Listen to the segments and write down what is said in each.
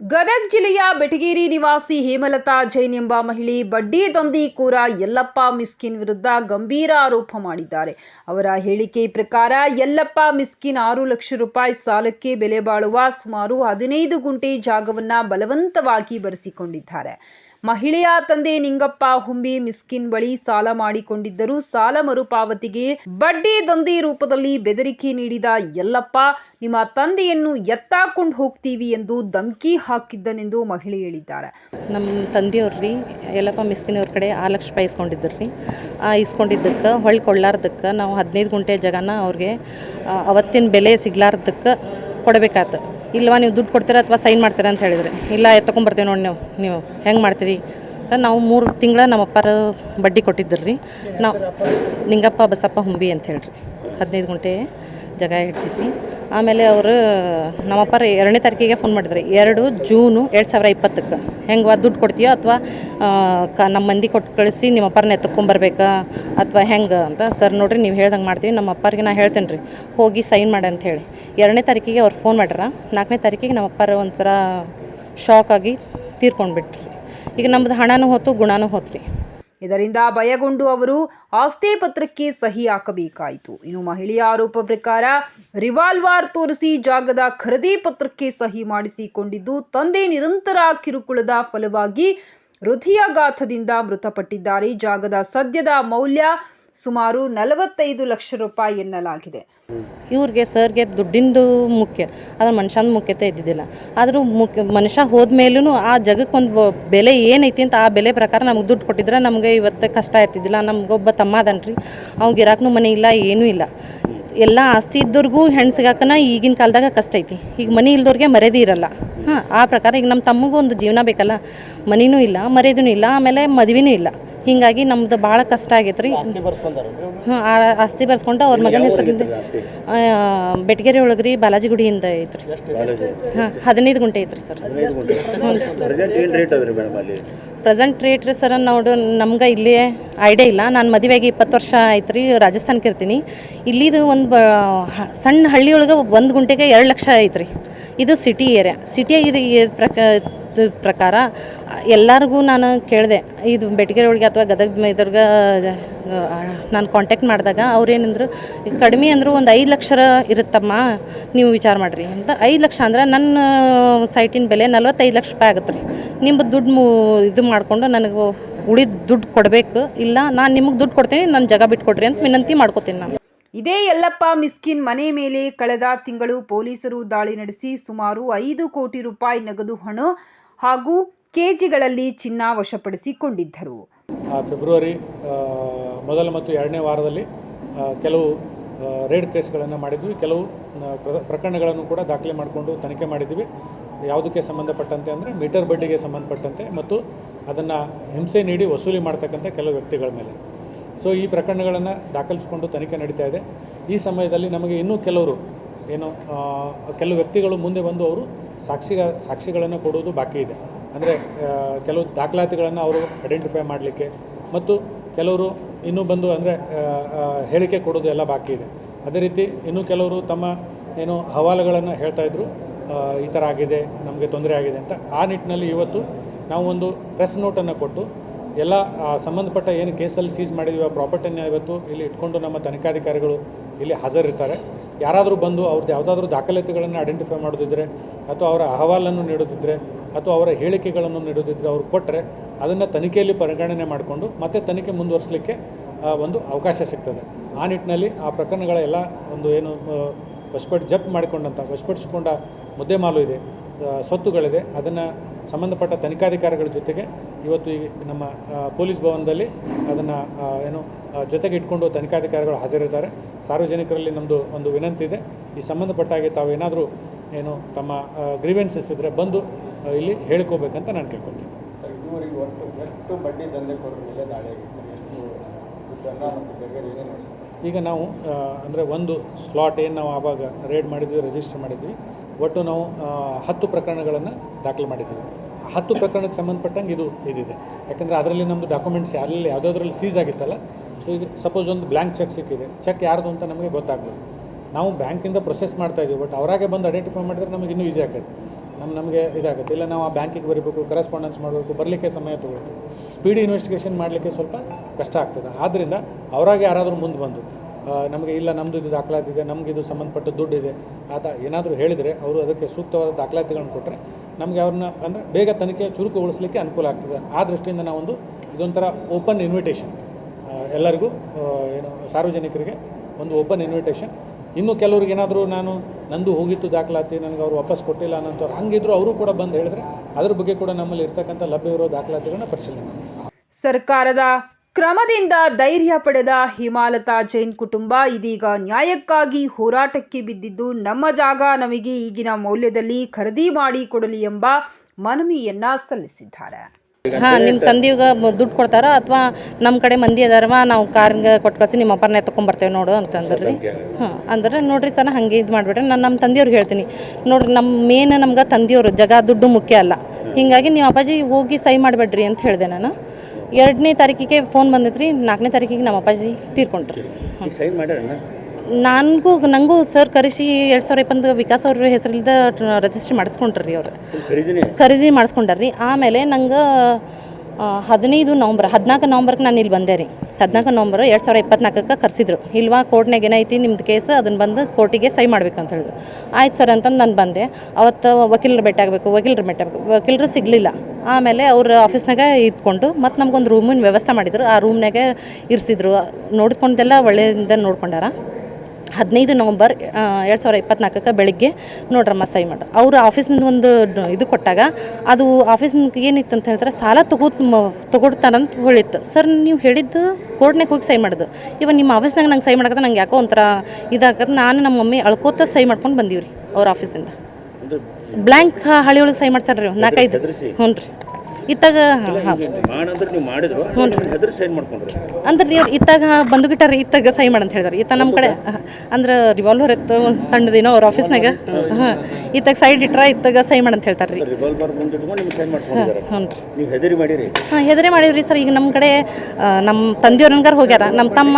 ಗದಗ ಜಿಲ್ಲೆಯ ಬೆಟಗೇರಿ ನಿವಾಸಿ ಹೇಮಲತಾ ಜೈನ್ ಎಂಬ ಮಹಿಳೆ ಬಡ್ಡಿ ದಂಧೆಕೋರ ಯಲ್ಲಪ್ಪ ಮಿಸ್ಕಿನ್ ವಿರುದ್ಧ ಗಂಭೀರ ಆರೋಪ ಮಾಡಿದ್ದಾರೆ. ಅವರ ಹೇಳಿಕೆ ಪ್ರಕಾರ, ಯಲ್ಲಪ್ಪ ಮಿಸ್ಕಿನ್ ಆರು ಲಕ್ಷ ರೂಪಾಯಿ ಸಾಲಕ್ಕೆ ಬೆಲೆ ಬಾಳುವ ಸುಮಾರು ಹದಿನೈದು ಗುಂಟೆ ಜಾಗವನ್ನು ಬಲವಂತವಾಗಿ ಬರೆಸಿಕೊಂಡಿದ್ದಾರೆ. ಮಹಿಳೆಯ ತಂದೆ ನಿಂಗಪ್ಪ ಹುಂಬಿ ಮಿಸ್ಕಿನ್ ಬಳಿ ಸಾಲ ಮಾಡಿಕೊಂಡಿದ್ದರು ಸಾಲ ಮರುಪಾವತಿಗೆ ಬಡ್ಡಿ ದಂಧೆ ರೂಪದಲ್ಲಿ ಬೆದರಿಕೆ ನೀಡಿದ ಎಲ್ಲಪ್ಪ ನಿಮ್ಮ ತಂದೆಯನ್ನು ಎತ್ತಾಕೊಂಡು ಹೋಗ್ತೀವಿ ಎಂದು ಧಮಕಿ ಹಾಕಿದ್ದನೆಂದು ಮಹಿಳೆ ಹೇಳಿದ್ದಾರೆ. ನಮ್ಮ ತಂದೆಯವ್ರು ಯಲ್ಲಪ್ಪ ಮಿಸ್ಕಿನವ್ರ ಕಡೆ ಆರು ಲಕ್ಷ ರೂಪಾಯಿ ಇಸ್ಕೊಂಡಿದ್ದರು ರೀ. ಆ ಇಸ್ಕೊಂಡಿದ್ದಕ್ಕೆ ಹೊಳ್ಳಿ ಕೊಡ್ಲಾರ್ದಕ್ಕೆ ನಾವು ಹದಿನೈದು ಗುಂಟೆ ಜಗನ ಅವ್ರಿಗೆ ಅವತ್ತಿನ ಬೆಲೆ ಸಿಗ್ಲಾರ್ದಕ್ಕೆ ಕೊಡಬೇಕಾತು ಇಲ್ವಾ ನೀವು ದುಡ್ಡು ಕೊಡ್ತೀರಾ ಅಥವಾ ಸೈನ್ ಮಾಡ್ತೀರಾ ಅಂತ ಹೇಳಿದ್ರೆ? ಇಲ್ಲ ಎತ್ತಕೊಂಬರ್ತೀವಿ ನೋಡಿ ನೀವು ನೀವು ಹೆಂಗೆ ಮಾಡ್ತೀರಿ? ನಾವು ಮೂರು ತಿಂಗಳ ನಮ್ಮ ಅಪ್ಪಾರು ಬಡ್ಡಿ ಕೊಟ್ಟಿದ್ರು ರೀ ನಾವು ನಿಂಗಪ್ಪ ಬಸಪ್ಪ ಹುಂಬಿ ಅಂತ ಹೇಳಿರಿ. ಹದಿನೈದು ಗುಂಟೆ ಜಾಗ ಇಡ್ತಿದ್ವಿ. ಆಮೇಲೆ ಅವರು, ನಮ್ಮಪ್ಪ ಎರಡನೇ ತಾರೀಕಿಗೆ ಫೋನ್ ಮಾಡಿದ್ರಿ ಎರಡು ಜೂನು ಎರಡು ಸಾವಿರ ಇಪ್ಪತ್ತಕ್ಕೆ. ಹೆಂಗೆ ದುಡ್ಡು ಕೊಡ್ತೀಯೋ ಅಥವಾ ಕ ನಮ್ಮ ಮಂದಿ ಕೊಟ್ಟು ಕಳಿಸಿ ನಿಮ್ಮ ಅಪ್ಪರನ್ನ ಎತ್ಕೊಂಬರ್ಬೇಕಾ ಅಥವಾ ಹೆಂಗೆ ಅಂತ. ಸರ್ ನೋಡಿರಿ ನೀವು ಹೇಳ್ದಂಗೆ ಮಾಡ್ತೀವಿ. ನಮ್ಮ ಅಪ್ಪರಿಗೆ ನಾ ಹೇಳ್ತೇನೆ ರೀ. ಹೋಗಿ ಸೈನ್ ಮಾಡಿ ಅಂತ ಹೇಳಿ. ಎರಡನೇ ತಾರೀಕಿಗೆ ಅವ್ರು ಫೋನ್ ಮಾಡ್ಯಾರ. ನಾಲ್ಕನೇ ತಾರೀಕಿಗೆ ನಮ್ಮ ಅಪ್ಪಾರ ಒಂಥರ ಶಾಕ್ ಆಗಿ ತೀರ್ಕೊಂಡ್ಬಿಟ್ರಿ ಈಗ ನಮ್ಮದು ಹಣನೂ ಹೋತು, ಗುಣನೂ ಹೋತ್ರಿ ಇದರಿಂದ ಭಯಗೊಂಡು ಅವರು ಆಸ್ತಿ ಪತ್ರಕ್ಕೆ ಸಹಿ ಹಾಕಬೇಕಾಯಿತು. ಇನ್ನು ಮಹಿಳೆಯ ಆರೋಪ ಪ್ರಕಾರ ರಿವಾಲ್ವಾರ್ ತೋರಿಸಿ ಜಾಗದ ಖರೀದಿ ಪತ್ರಕ್ಕೆ ಸಹಿ ಮಾಡಿಸಿಕೊಂಡಿದ್ದು ತಂದೆ ನಿರಂತರ ಕಿರುಕುಳದ ಫಲವಾಗಿ ಹೃದಯಾಘಾತದಿಂದ ಮೃತಪಟ್ಟಿದ್ದಾರೆ. ಜಾಗದ ಸದ್ಯದ ಮೌಲ್ಯ ಸುಮಾರು ನಲವತ್ತೈದು ಲಕ್ಷ ರೂಪಾಯಿ ಎನ್ನಲಾಗಿದೆ. ಇವ್ರಿಗೆ ಸರ್ಗೆ ದುಡ್ಡಿಂದು ಮುಖ್ಯ ಅದ್ರ ಮನುಷ್ಯನ ಮುಖ್ಯತೆ ಇದ್ದಿದ್ದಿಲ್ಲ. ಆದರೂ ಮುಖ್ಯ, ಮನುಷ್ಯ ಹೋದ್ಮೇಲೂ ಆ ಜಗಕ್ಕೆ ಒಂದು ಬೆಲೆ ಏನೈತಿ ಅಂತ ಆ ಬೆಲೆ ಪ್ರಕಾರ ನಮ್ಗೆ ದುಡ್ಡು ಕೊಟ್ಟಿದ್ರೆ ನಮಗೆ ಇವತ್ತು ಕಷ್ಟ ಇರ್ತಿದ್ದಿಲ್ಲ, ನಮಗೊಬ್ಬ ತಮ್ಮ ಅದನ್ರಿ. ಅವ್ಗೆ ಇರಾಕನು ಮನೆ ಇಲ್ಲ, ಏನೂ ಇಲ್ಲ. ಎಲ್ಲ ಆಸ್ತಿ ಇದ್ದವ್ರಿಗೂ ಹೆಣ್ಣು ಸಿಗಾಕನ ಈಗಿನ ಕಾಲದಾಗ ಕಷ್ಟ ಐತಿ. ಈಗ ಮನೆ ಇಲ್ದವ್ರಿಗೆ ಮರ್ಯಾದೆ ಇರಲ್ಲ. ಹಾಂ ಆ ಪ್ರಕಾರ ಈಗ ನಮ್ಮ ತಮ್ಮಗೂ ಒಂದು ಜೀವನ ಬೇಕಲ್ಲ. ಮನೆಯೂ ಇಲ್ಲ ಮರ್ಯಾದೂ ಇಲ್ಲ ಆಮೇಲೆ ಮದುವೆನೂ ಇಲ್ಲ. ಹೀಗಾಗಿ ನಮ್ದು ಭಾಳ ಕಷ್ಟ ಆಗೈತೆ ರೀ ಹಾಂ ಆಸ್ತಿ ಬರ್ಸ್ಕೊಂಡು ಅವ್ರ ಮಗನ ಹೆಸರಿಂದ ಬೆಟಗೇರಿ ಒಳಗೆ ರೀ ಬಾಲಾಜಿ ಗುಡಿಯಿಂದ ಐತ್ರಿ. ಹಾಂ ಹದಿನೈದು ಗುಂಟೆ ಐತ್ರಿ ಸರ್. ಪ್ರೆಸೆಂಟ್ ರೇಟ್ ರೀ ಸರ್ ನೋಡು ನಮ್ಗೆ ಇಲ್ಲಿ ಐಡಿಯಾ ಇಲ್ಲ. ನಾನು ಮದುವೆಗೆ ಇಪ್ಪತ್ತು ವರ್ಷ ಆಯ್ತು ರೀ ರಾಜಸ್ಥಾನಕ್ಕೆ ಇರ್ತೀನಿ. ಇಲ್ಲಿದು ಒಂದು ಸಣ್ಣ ಹಳ್ಳಿಯೊಳಗೆ ಒಂದು ಗುಂಟೆಗೆ ಎರಡು ಲಕ್ಷ ಐತ್ರಿ. ಇದು ಸಿಟಿ ಏರಿಯಾ ಸಿಟಿ ಪ್ರಕ, ಇದ್ ಪ್ರಕಾರ ಎಲ್ಲರಿಗೂ ನಾನು ಕೇಳಿದೆ. ಇದು ಬೆಟಗೇರಿ ಒಳಗೆ ಅಥವಾ ಗದಗ ಇದ್ರಾಗ ನಾನು ಕಾಂಟ್ಯಾಕ್ಟ್ ಮಾಡಿದಾಗ ಅವ್ರೇನಂದ್ರು, ಕಡಿಮೆ ಅಂದರೂ ಒಂದು ಐದು ಲಕ್ಷ ಇರುತ್ತಮ್ಮ, ನೀವು ವಿಚಾರ ಮಾಡಿರಿ ಅಂತ. ಐದು ಲಕ್ಷ ಅಂದ್ರೆ ನನ್ನ ಸೈಟಿನ ಬೆಲೆ ನಲ್ವತ್ತೈದು ಲಕ್ಷ ರೂಪಾಯಿ ಆಗುತ್ತೆ ರೀ ನಿಮ್ಮ ದುಡ್ಡು ಮೂ, ಇದು ಮಾಡಿಕೊಂಡು ನನಗೆ ಉಳಿದ ದುಡ್ಡು ಕೊಡಬೇಕು. ಇಲ್ಲ, ನಾನು ನಿಮಗೆ ದುಡ್ಡು ಕೊಡ್ತೀನಿ ನನ್ನ ಜಾಗ ಬಿಟ್ಕೊಡ್ರಿ ಅಂತ ವಿನಂತಿ ಮಾಡ್ಕೋತೀನಿ ನಾನು. ಇದೇ ಯಲ್ಲಪ್ಪ ಮಿಸ್ಕಿನ್ ಮನೆ ಮೇಲೆ ಕಳೆದ ತಿಂಗಳು ಪೊಲೀಸರು ದಾಳಿ ನಡೆಸಿ ಸುಮಾರು ಐದು ಕೋಟಿ ರೂಪಾಯಿ ನಗದು ಹಣ ಹಾಗೂ ಕೆಜಿಗಳಲ್ಲಿ ಚಿನ್ನ ವಶಪಡಿಸಿಕೊಂಡಿದ್ದರು. ಫೆಬ್ರವರಿ ಮೊದಲ ಮತ್ತು ಎರಡನೇ ವಾರದಲ್ಲಿ ಕೆಲವು ರೇಡ್ ಕೇಸ್ಗಳನ್ನು ಮಾಡಿದ್ವಿ. ಕೆಲವು ಪ್ರಕರಣಗಳನ್ನು ಕೂಡ ದಾಖಲೆ ಮಾಡಿಕೊಂಡು ತನಿಖೆ ಮಾಡಿದ್ವಿ. ಯಾವುದಕ್ಕೆ ಸಂಬಂಧಪಟ್ಟಂತೆ ಅಂದರೆ ಮೀಟರ್ ಬಡ್ಡಿಗೆ ಸಂಬಂಧಪಟ್ಟಂತೆ ಮತ್ತು ಅದನ್ನು ಹಿಂಸೆ ನೀಡಿ ವಸೂಲಿ ಮಾಡ್ತಕ್ಕಂಥ ಕೆಲವು ವ್ಯಕ್ತಿಗಳ ಮೇಲೆ. ಸೊ ಈ ಪ್ರಕರಣಗಳನ್ನು ದಾಖಲಿಸಿಕೊಂಡು ತನಿಖೆ ನಡೀತಾ ಇದೆ. ಈ ಸಮಯದಲ್ಲಿ ನಮಗೆ ಇನ್ನೂ ಕೆಲವರು ಏನು ಕೆಲವು ವ್ಯಕ್ತಿಗಳು ಮುಂದೆ ಬಂದು ಅವರು ಸಾಕ್ಷಿಗ ಸಾಕ್ಷಿಗಳನ್ನು ಕೊಡುವುದು ಬಾಕಿ ಇದೆ. ಅಂದರೆ ಕೆಲವು ದಾಖಲಾತಿಗಳನ್ನು ಅವರು ಐಡೆಂಟಿಫೈ ಮಾಡಲಿಕ್ಕೆ ಮತ್ತು ಕೆಲವರು ಇನ್ನೂ ಬಂದು ಅಂದರೆ ಹೇಳಿಕೆ ಕೊಡೋದು ಎಲ್ಲ ಬಾಕಿ ಇದೆ. ಅದೇ ರೀತಿ ಇನ್ನೂ ಕೆಲವರು ತಮ್ಮ ಏನು ಹವಾಲುಗಳನ್ನು ಹೇಳ್ತಾ ಇದ್ರು ಆ, ಈ ಥರ ಆಗಿದೆ ನಮಗೆ ತೊಂದರೆ ಆಗಿದೆ ಅಂತ ಆ ನಿಟ್ಟಿನಲ್ಲಿ ಇವತ್ತು ನಾವು ಒಂದು ಪ್ರೆಸ್ ನೋಟನ್ನು ಕೊಟ್ಟು ಎಲ್ಲ ಸಂಬಂಧಪಟ್ಟ ಏನು ಕೇಸಲ್ಲಿ ಸೀಸ್ ಮಾಡಿದೀವಿ, ಆ ಪ್ರಾಪರ್ಟಿನ ಇವತ್ತು ಇಲ್ಲಿ ಇಟ್ಕೊಂಡು ನಮ್ಮ ತನಿಖಾಧಿಕಾರಿಗಳು ಇಲ್ಲಿ ಹಾಜರಿರ್ತಾರೆ. ಯಾರಾದರೂ ಬಂದು ಅವ್ರದ್ದು ಯಾವುದಾದ್ರೂ ದಾಖಲಾತಿಗಳನ್ನು ಐಡೆಂಟಿಫೈ ಮಾಡೋದಿದ್ರೆ, ಅಥವಾ ಅವರ ಅಹವಾಲನ್ನು ನೀಡೋದಿದ್ರೆ, ಅಥವಾ ಅವರ ಹೇಳಿಕೆಗಳನ್ನು ನೀಡೋದಿದ್ರೆ ಅವ್ರು ಕೊಟ್ಟರೆ ಅದನ್ನು ತನಿಖೆಯಲ್ಲಿ ಪರಿಗಣನೆ ಮಾಡಿಕೊಂಡು ಮತ್ತೆ ತನಿಖೆ ಮುಂದುವರಿಸಲಿಕ್ಕೆ ಒಂದು ಅವಕಾಶ ಸಿಗ್ತದೆ. ಆ ನಿಟ್ಟಿನಲ್ಲಿ ಆ ಪ್ರಕರಣಗಳ ಎಲ್ಲ ಒಂದು ಏನು ಆ, ಜಪ್ ಮಾಡಿಕೊಂಡಂಥ ವಶಪಡಿಸಿಕೊಂಡ ಮುದ್ದೆ ಮಾಲು ಇದೆ ಸ್ವತ್ತುಗಳಿದೆ. ಅದನ್ನು ಸಂಬಂಧಪಟ್ಟ ತನಿಖಾಧಿಕಾರಿಗಳ ಜೊತೆಗೆ ಇವತ್ತು ಈ ನಮ್ಮ ಪೊಲೀಸ್ ಭವನದಲ್ಲಿ ಅದನ್ನು ಏನು ಜೊತೆಗೆ ಇಟ್ಕೊಂಡು ತನಿಖಾಧಿಕಾರಿಗಳು ಹಾಜರಿದ್ದಾರೆ. ಸಾರ್ವಜನಿಕರಲ್ಲಿ ನಮ್ಮದು ಒಂದು ವಿನಂತಿ ಇದೆ. ಈ ಸಂಬಂಧಪಟ್ಟಾಗೆ ತಾವು ಏನಾದರೂ ಏನು ತಮ್ಮ ಗ್ರೀವೆನ್ಸಸ್ ಇದ್ದರೆ ಬಂದು ಇಲ್ಲಿ ಹೇಳ್ಕೋಬೇಕಂತ ನಾನು ಕೇಳ್ಕೊತೀನಿ ಎಷ್ಟು ಬಡ್ಡಿ ದಂಧೆ ಮೇಲೆ ದಾಳಿ ಆಗಿದೆ ಸರ್ ಎಷ್ಟು ಈಗ ನಾವು ಅಂದರೆ ಒಂದು ಸ್ಲಾಟ್ ಏನು ನಾವು ಆವಾಗ ರೇಡ್ ಮಾಡಿದ್ವಿ ರಿಜಿಸ್ಟರ್ ಮಾಡಿದ್ವಿ, ಒಟ್ಟು ನಾವು ಹತ್ತು ಪ್ರಕರಣಗಳನ್ನು ದಾಖಲು ಮಾಡಿದ್ದೀವಿ. ಹತ್ತು ಪ್ರಕರಣಕ್ಕೆ ಸಂಬಂಧಪಟ್ಟಂಗೆ ಇದು ಇದಿದೆ. ಯಾಕಂದರೆ ಅದರಲ್ಲಿ ನಮ್ಮದು ಡಾಕ್ಯುಮೆಂಟ್ಸ್ ಅಲ್ಲಿ ಯಾವುದಾದ್ರಲ್ಲಿ ಸೀಸ್ ಆಗಿತ್ತಲ್ಲ ಸೊ ಈಗ ಸಪೋಸ್ ಒಂದು ಬ್ಲ್ಯಾಂಕ್ ಚೆಕ್ ಸಿಕ್ಕಿದೆ. ಚೆಕ್ ಯಾರ್ದು ಅಂತ ನಮಗೆ ಗೊತ್ತಾಗಬೇಕು. ನಾವು ಬ್ಯಾಂಕಿಂದ ಪ್ರೊಸೆಸ್ ಮಾಡ್ತಾ ಇದ್ದೀವಿ ಬಟ್ ಅವರಾಗೆ ಬಂದು ಐಡೆಂಟಿಫೈ ಮಾಡಿದ್ರೆ ನಮಗೆ ಇನ್ನೂ ಈಸಿ ಆಗ್ತದೆ. ನಮ್ಮ ನಮಗೆ ಇದಾಗುತ್ತೆ. ಇಲ್ಲ ನಾವು ಆ ಬ್ಯಾಂಕಿಗೆ ಬರೀಬೇಕು ಕರೆಸ್ಪಾಂಡೆನ್ಸ್ ಮಾಡಬೇಕು, ಬರಲಿಕ್ಕೆ ಸಮಯ ತೊಗೊಳ್ತೀವಿ ಸ್ಪೀಡಿ ಇನ್ವೆಸ್ಟಿಗೇಷನ್ ಮಾಡಲಿಕ್ಕೆ ಸ್ವಲ್ಪ ಕಷ್ಟ ಆಗ್ತದೆ. ಆದ್ದರಿಂದ ಅವರಾಗೆ ಯಾರಾದರೂ ಮುಂದೆ ಬಂದು ನಮಗೆ ಇಲ್ಲ ನಮ್ಮದು ಇದು ದಾಖಲಾತಿ ಇದೆ ನಮಗೆ ಇದು ಸಂಬಂಧಪಟ್ಟ ಇದೆ ಆತ ಏನಾದರೂ ಹೇಳಿದರೆ ಅವರು ಅದಕ್ಕೆ ಸೂಕ್ತವಾದ ದಾಖಲಾತಿಗಳನ್ನು ಕೊಟ್ಟರೆ ನಮಗೆ ಅವ್ರನ್ನ ಅಂದರೆ ಬೇಗ ತನಿಖೆ ಚುರುಕುಗೊಳಿಸಲಿಕ್ಕೆ ಅನುಕೂಲ ಆಗ್ತದೆ. ಆ ದೃಷ್ಟಿಯಿಂದ ನಾವೊಂದು ಇದೊಂಥರ ಓಪನ್ ಇನ್ವಿಟೇಷನ್ ಎಲ್ಲರಿಗೂ ಏನು ಸಾರ್ವಜನಿಕರಿಗೆ ಒಂದು ಓಪನ್ ಇನ್ವಿಟೇಷನ್ ಇನ್ನು ಕೆಲವ್ರಿಗೆ ಏನಾದರೂ ನಾನು ನಂದು ಹೋಗಿತ್ತು ದಾಖಲಾತಿ, ನನಗೆ ಅವರು ವಾಪಸ್ ಕೊಟ್ಟಿಲ್ಲ ಅನ್ನೋಂಥವ್ರು ಹಂಗಿದ್ರು, ಅವರು ಕೂಡ ಬಂದು ಹೇಳಿದ್ರೆ ಅದ್ರ ಬಗ್ಗೆ ಕೂಡ ನಮ್ಮಲ್ಲಿ ಇರ್ತಕ್ಕಂಥ ಲಭ್ಯವಿರೋ ದಾಖಲಾತಿಗಳನ್ನ ಪರಿಶೀಲನೆ ಸರ್ಕಾರದ ಕ್ರಮದಿಂದ ಧೈರ್ಯ ಪಡೆದ ಹಿಮಾಲತಾ ಜೈನ್ ಕುಟುಂಬ ಇದೀಗ ನ್ಯಾಯಕ್ಕಾಗಿ ಹೋರಾಟಕ್ಕೆ ಬಿದ್ದಿದ್ದು, ನಮ್ಮ ಜಾಗ ನಮಗೆ ಈಗಿನ ಮೌಲ್ಯದಲ್ಲಿ ಖರೀದಿ ಮಾಡಿ ಕೊಡಲಿ ಎಂಬ ಮನವಿಯನ್ನ ಸಲ್ಲಿಸಿದ್ದಾರೆ. ಹಾಂ ನಿಮ್ಮ ತಂದಿಗ ದುಡ್ಡು ಕೊಡ್ತಾರ ಅಥವಾ ನಮ್ಮ ಕಡೆ ಮಂದಿ ಅದಾರವ ನಾವು ಕಾರ್ಗೆ ಕೊಟ್ಟು ಕಳಿಸಿ ನಿಮ್ಮ ಅಪ್ಪನ ಎತ್ಕೊಂಬರ್ತೇವೆ ನೋಡು ಅಂತಂದ್ರಿ. ಹಾಂ ಅಂದ್ರೆ ನೋಡ್ರಿ ಸರ್ ಹಂಗೆ ಇದು ಮಾಡ್ಬಿಟ್ರೆ ನಾನು ನಮ್ಮ ತಂದೆಯವ್ರಿಗೆ ಹೇಳ್ತೀನಿ. ನೋಡ್ರಿ ನಮ್ಮ ಮೇನ್ ನಮ್ಗೆ ತಂದೆಯವರು ಜಗ ದುಡ್ಡು ಮುಖ್ಯ ಅಲ್ಲ. ಹೀಗಾಗಿ ನೀವು ಅಪ್ಪಾಜಿ ಹೋಗಿ ಸೈ ಮಾಡಬೇಡ್ರಿ ಅಂತ ಹೇಳಿದೆ ನಾನು. ಎರಡನೇ ತಾರೀಕಿಗೆ ಫೋನ್ ಬಂದಿತ್ತು ರೀ ನಾಲ್ಕನೇ ತಾರೀಕಿಗೆ ನಮ್ಮ ಅಪ್ಪಾಜಿ ತೀರ್ಕೊಂಡ್ರಿ. ನನಗೂ ನನಗೂ ಸರ್ ಕರೆಸಿ ಎರಡು ಸಾವಿರ ಇಪ್ಪತ್ತು ವಿಕಾಸ್ ಅವ್ರ ಹೆಸರಿಂದ ರಜಿಸ್ಟ್ರಿ ಮಾಡಿಸ್ಕೊಂಡ್ರಿ ಅವ್ರು. ಖರೀದಿ ಮಾಡಿಸ್ಕೊಂಡ್ರಿ ಆಮೇಲೆ ನಂಗೆ ಹದಿನೈದು ನವಂಬರ್ ಹದಿನಾಲ್ಕು ನವಂಬರ್ಗೆ ನಾನು ಇಲ್ಲಿ ಬಂದೆ ರೀ. ಹದಿನಾಲ್ಕು ನವಂಬರ್ ಎರಡು ಸಾವಿರ ಇಪ್ಪತ್ನಾಲ್ಕಕ್ಕೆ ಕರೆಸಿದ್ರು. ಇಲ್ವಾ ಕೋರ್ಟ್ನಾಗ ಏನೈತಿ ನಿಮ್ದು ಕೇಸ್ ಅದನ್ನು ಬಂದು ಕೋರ್ಟಿಗೆ ಸೈ ಮಾಡ್ಬೇಕಂತ ಹೇಳಿದ್ರು. ಆಯ್ತು ಸರ್ ಅಂತಂದು ನಾನು ಬಂದೆ. ಅವತ್ತು ವಕೀಲರು ಭೇಟಿ ಆಗಬೇಕು ವಕೀಲರು ಭೇಟಾಗಬೇಕು ವಕೀಲರು ಸಿಗಲಿಲ್ಲ. ಆಮೇಲೆ ಅವ್ರ ಆಫೀಸ್ನಾಗ ಇದ್ಕೊಂಡು ಮತ್ತು ನಮ್ಗೊಂದು ರೂಮಿನ ವ್ಯವಸ್ಥೆ ಮಾಡಿದ್ರು. ಆ ರೂಮ್ನಾಗೆ ಇರಿಸಿದ್ರು. ನೋಡ್ಕೊಂಡೆಲ್ಲ ಒಳ್ಳೆಯಿಂದ ನೋಡ್ಕೊಂಡಾರ. ಹದಿನೈದು ನವಂಬರ್ ಎರಡು ಸಾವಿರ ಇಪ್ಪತ್ನಾಲ್ಕಕ್ಕೆ ಬೆಳಿಗ್ಗೆ ನೋಡ್ರಮ್ಮ ಸೈ ಮಾಡ್ರಿ. ಅವ್ರ ಆಫೀಸಿಂದ ಒಂದು ಇದು ಕೊಟ್ಟಾಗ ಅದು ಆಫೀಸಿನ ಏನಿತ್ತು ಅಂತ ಹೇಳ್ತಾರೆ ಸಾಲ ತಗೋ ತಗೊಡ್ತಾನಂತ ಹೇಳಿತ್ತು. ಸರ್ ನೀವು ಹೇಳಿದ್ದು ಕೋರ್ಟ್ನಾಗ ಹೋಗಿ ಸೈ ಮಾಡೋದು. ಇವಾಗ ನಿಮ್ಮ ಆಫೀಸ್ನಾಗ ನಂಗೆ ಸೈ ಮಾಡಕತ್ತ ನಂಗೆ ಯಾಕೋ ಒಂಥರ ಇದಾಗತ್ತೆ ನಾನು ನಮ್ಮ ಮಮ್ಮಿ ಅಳ್ಕೋತ ಸೈ ಮಾಡ್ಕೊಂಡು ಬಂದೀವಿ ರೀ ಅವ್ರ ಆಫೀಸಿಂದ. ಬ್ಲ್ಯಾಂಕ್ ಹಳಿ ಒಳಗೆ ಸೈ ಮಾಡ್ತಾರೆ ರೀ ನಾಲ್ಕೈದು? ಹ್ಞೂ ರೀ ಇತ್ತಾಗ ನೀವು ಅಂದ್ರೆ ಅವ್ರು ಇತ್ತಾಗ ಬಂದು ಬಿಟ್ಟಾರ ಇತ್ತಾಗ ಸಹಿ ಮಾಡಂತ ಹೇಳಿದಾರೆ. ಇತ್ತ ನಮ್ಮ ಕಡೆ ಅಂದ್ರೆ ರಿವಾಲ್ವರ್ ಇತ್ತು ಒಂದು ಸಣ್ಣದೇನೋ ಅವ್ರ ಆಫೀಸ್ನಾಗ ಹಾಂ ಇತ್ತಾಗ ಸೈಡ್ ಇಟ್ರ ಇತ್ತಾಗ ಸಹಿ ಮಾಡಂತ ಹೇಳ್ತಾರೆ ರೀ ಹಾಂ ನೀವು ಹೆದರಿ ಮಾಡೀವ್ರಿ ಸರ್. ಈಗ ನಮ್ಮ ಕಡೆ ನಮ್ಮ ತಂದೆಯವ್ರ ಹಂಗಾರ ಹೋಗ್ಯಾರ. ನಮ್ಮ ತಮ್ಮ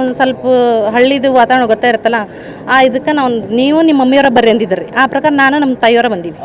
ಒಂದು ಸ್ವಲ್ಪ ಹಳ್ಳಿದು ವಾತಾವರಣ ಗೊತ್ತಾ ಇರುತ್ತಲ್ಲ ಆ ಇದಕ್ಕೆ ನಾವು ನೀವು ನಿಮ್ಮ ಮಮ್ಮಿಯವರ ಬರ್ರಿ ಅಂದಿದ್ರಿ. ಆ ಪ್ರಕಾರ ನಾನು ನಮ್ಮ ತಾಯಿಯವರ ಬಂದೀವಿ.